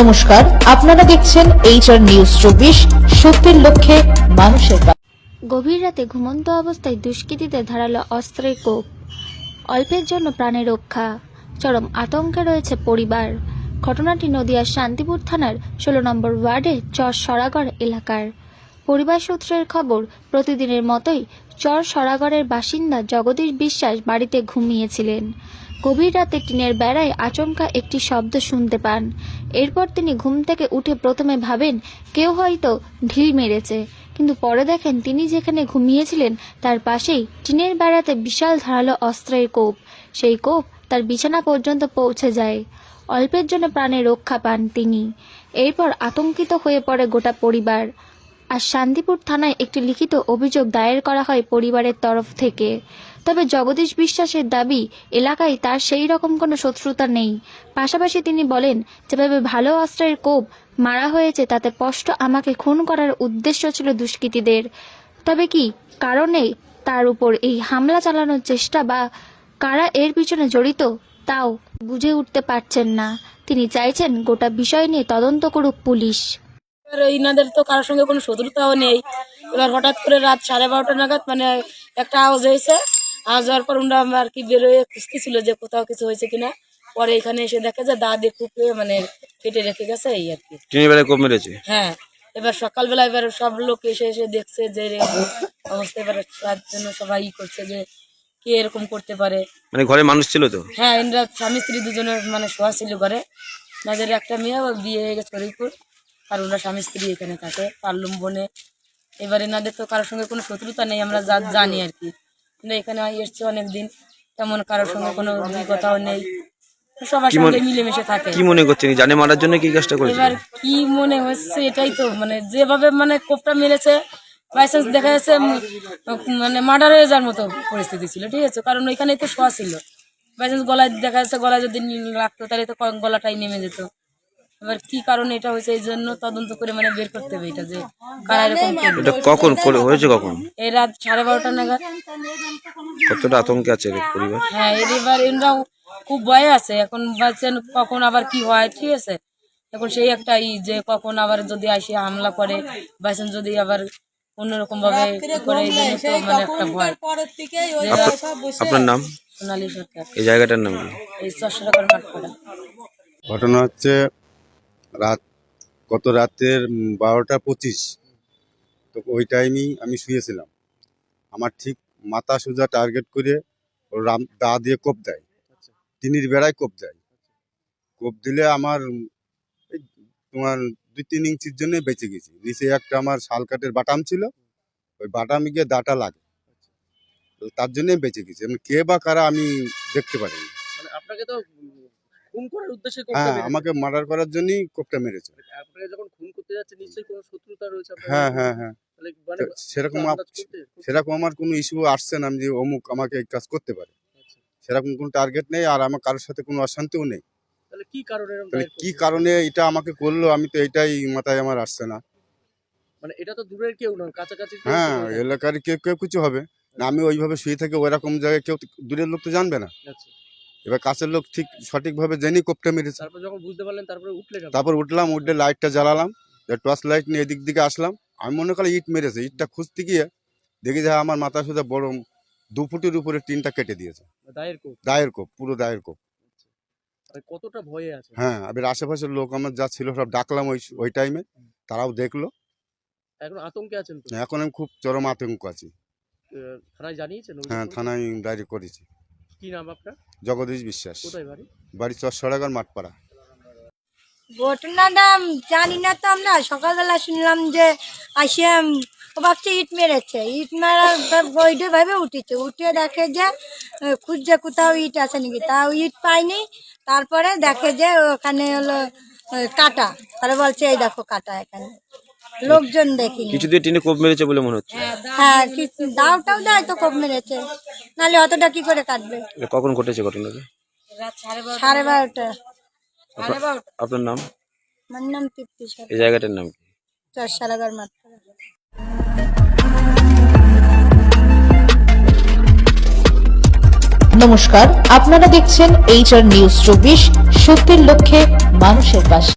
নমস্কার, আপনারা দেখছেন এইচআর নিউজ চব্বিশ, সত্যের লক্ষ্যে মানুষের গভীর রাতে ঘুমন্ত অবস্থায় দুষ্কৃতীদের ধারালো অস্ত্রের কোপ। অল্পের জন্য প্রাণে রক্ষা। চরম আতঙ্কে রয়েছে পরিবার। ঘটনাটি নদিয়ার শান্তিপুর থানার ষোলো নম্বর ওয়ার্ডে চর সরাগড় এলাকার। পরিবার সূত্রের খবর, প্রতিদিনের মতোই চর সরাগড়ের বাসিন্দা জগদীশ বিশ্বাস বাড়িতে ঘুমিয়েছিলেন। গভীর রাতে টিনের বেড়ায় আচমকা একটি শব্দ শুনতে পান। এরপর তিনি ঘুম থেকে উঠে প্রথমে ভাবেন, কেউ হয়তো ঢিল মেরেছে। কিন্তু পরে দেখেন তিনি যেখানে ঘুমিয়েছিলেন, তার পাশেই টিনের বেড়াতে বিশাল ধারালো অস্ত্রের কোপ। সেই কোপ তার বিছানা পর্যন্ত পৌঁছে যায়। অল্পের জন্য প্রাণে রক্ষা পান তিনি। এরপর আতঙ্কিত হয়ে পড়ে গোটা পরিবার। আর শান্তিপুর থানায় একটি লিখিত অভিযোগ দায়ের করা হয় পরিবারের তরফ থেকে। তবে জগদীশ বিশ্বাসের দাবি, এলাকায় তার সেই রকম কোনো শত্রুতা নেই। পাশাপাশি তিনি বলেন, যেভাবে ভালো অস্ত্রের কোপ মারা হয়েছে, তাতে স্পষ্ট আমাকে খুন করার উদ্দেশ্য ছিল দুষ্কৃতীদের। তবে কি কারণে তার উপর এই হামলা চালানোর চেষ্টা বা কারা এর পিছনে জড়িত, তাও বুঝে উঠতে পারছেন না। তিনি চাইছেন গোটা বিষয় নিয়ে তদন্ত করুক পুলিশ। এবার ইনাদের তো কারোর সঙ্গে কোনো শত্রুতাও নেই। এবার হঠাৎ করে রাত সাড়ে বারোটা নাগাদ মানে একটা আওয়াজ হয়েছে। আওয়াজ হওয়ার পর ওরা আর কি বেরোয় খুঁজতেছিল যে কোথাও কিছু হয়েছে কিনা। পরে এখানে এসে দেখে যে দা দিয়ে কুপে মানে কেটে রেখে গেছে এই আর কি। কোপ মেরেছে? হ্যাঁ এবার সকালবেলা এবার সব লোক এসে এসে দেখছে যে অবস্থা এবার তার জন্য সবাই ই করছে যে কে এরকম করতে পারে। মানে ঘরে মানুষ ছিল তো? হ্যাঁ এনরা স্বামী স্ত্রী দুজনের মানে শোয়া ছিল ঘরে। তাদের একটা মেয়ে ওর বিয়ে হয়ে গেছে হরিপুর আর ওরা স্বামী স্ত্রী এখানে থাকে পারলুম বনে। এবারে এনাদের তো কারোর সঙ্গে কোনো শত্রুতা নেই আমরা যা জানি আর কি। কিন্তু এখানে এসছে অনেক দিন তেমন কারোর সঙ্গে কোনো অভিজ্ঞতাও নেই। সবার সঙ্গে মিলেমিশে থাকে। কি মনে করছেন? জানে মারার জন্য কি কাজটা করেছে? এবার কি মনে হচ্ছে এটাই তো মানে যেভাবে মানে কোপটা মেরেছে দেখা যাচ্ছে মানে মার্ডার হয়ে যাওয়ার মতো পরিস্থিতি ছিল ঠিক আছে? কারণ ওইখানে তো শোয়া ছিল। গলায় দেখা যাচ্ছে গলায় যদি লাগতো তাহলে তো গলাটাই নেমে যেত। এবার কি কারণে এটা হয়েছে এই জন্য তদন্ত করে মানে বের করতে হবে এটা যে কারা এরকম করল। এটা কখন করে- হয়েছে কখন? এই রাত সাড়ে বারোটা নাগাদ। কতটা আতঙ্কে আছে পরিবার? হ্যাঁ এর এবার এরাও খুব ভয়ে আছে। এখন বাচ্চান কখন আবার কি হয়? ঠিক আছে। এখন সেই একটা ই যে কখন আবার যদি আসে হামলা করে বাচ্চান যদি আবার অন্যরকম ভাবে করে এই জন্য তো মানে একটা ভয়। যে আপনার- আপনার নাম? সোনালী সরকার। এই জায়গাটার নাম কি? এই চারশো টাকার মাঠ করা ঘটনা হচ্ছে রাত গত রাতের বারোটা পঁচিশ। তো ওই টাইমেই আমি শুয়েছিলাম। আমার ঠিক মাথা সোজা টার্গেট করে রাম দা দিয়ে কোপ দেয়। তিনির বেড়ায় কোপ দেয়। কোপ দিলে আমার তোমার দুই তিন ইঞ্চির জন্য বেঁচে গেছি। নিচে একটা আমার শাল কাঠের বাটাম ছিল। ওই বাটামে গিয়ে দাটা লাগে। তো তার জন্যই বেঁচে গেছি। কে বা কারা আমি দেখতে পারিনি। মানে আপনাকে তো খুন করার উদ্দেশ্যে হ্যাঁ আমাকে মার্ডার করার জন্যই কোপটা মেরেছে। যখন খুন করতে যাচ্ছে নিশ্চয়ই কোনো শত্রুতা রয়েছে হ্যাঁ হ্যাঁ হ্যাঁ। তো সেরকম সেরকম আমার কোনো ইস্যু আসছে না আমি যে অমুক আমাকে এই কাজ করতে পারে। আচ্ছা। সেরকম কোনো টার্গেট নেই আর আমার কারোর সাথে কোনো অশান্তিও নেই। তাহলে কি কারণে এটা আমাকে করল আমি তো এটাই মাথায় আমার আসছে না। মানে এটা তো দূরের কেউ নয় কাছাকাছি হ্যাঁ এলাকার কেউ কেউ কিছু হবে। না আমি ওইভাবে শুয়ে থাকি ওইরকম জায়গায় কেউ দূরের লোক তো জানবে না। আচ্ছা। এবার কাছের লোক ঠিক সঠিকভাবে জেনেই কোপটা মেরেছে। তারপর যখন বুঝতে পারলেন তারপরে উঠলেন তারপর উঠলাম উঠলে লাইটটা জ্বালালাম টর্চ লাইট নিয়ে এদিক দিকে আসলাম। আমি মনে করি ইট মেরেছে ইটটা খুঁজতে গিয়ে দেখি যে আমার মাথা সুদা বড় দু ফুটের উপরে টিনটা কেটে দিয়েছে। দায়ের কোপ? দায়ের কোপ পুরো দায়ের কোপ। মানে কতটা ভয়ে আছে। হ্যাঁ এবার আশেপাশের লোক আমার যা ছিল সব ডাকলাম ওই ওই টাইমে তারাও দেখল। এখন আতঙ্কে আছেন এখন আমি খুব চরম আতঙ্ক আছি। থানায় জানিয়েছেন? হ্যাঁ থানায় ডায়েরি করেছি। কি নাম আপনার? জগদীশ বিশ্বাস। কোথায় বাড়ি? বাড়ি চরসড়াগর মাঠপাড়া। ঘটনাটা জানি না তো আমরা। সকালবেলা শুনলাম যে আসে উম, ও ভাবছে ইট মেরেছে। ইট মারার বইডে ভাবে উঠেছে। উঠে দেখে যে খুঁজছে কোথাও ইট আছে নাকি। তাও ইট পাইনি তারপরে দেখে যে ওখানে হলো কাটা। তাহলে বলছে এই দেখো কাটা এখানে। লোকজন দেখিনি। কিছু দিয়ে টিনে কোপ মেরেছে বলে মনে হচ্ছে। হ্যাঁ কি- দাওটাও দেয় তো কব মেরেছে। নাহলে অতটা কি করে কাটবে? কখন ঘটেছে ঘটনাটা? রাত সাড়ে বারোটা। আপনার নাম? আমার নাম তৃপ্তি এই জায়গাটার নাম কি? চর সারাগার মাঠ নমস্কার আপনারা দেখছেন এইচআর নিউজ চব্বিশ সত্যের লক্ষ্যে মানুষের পাশে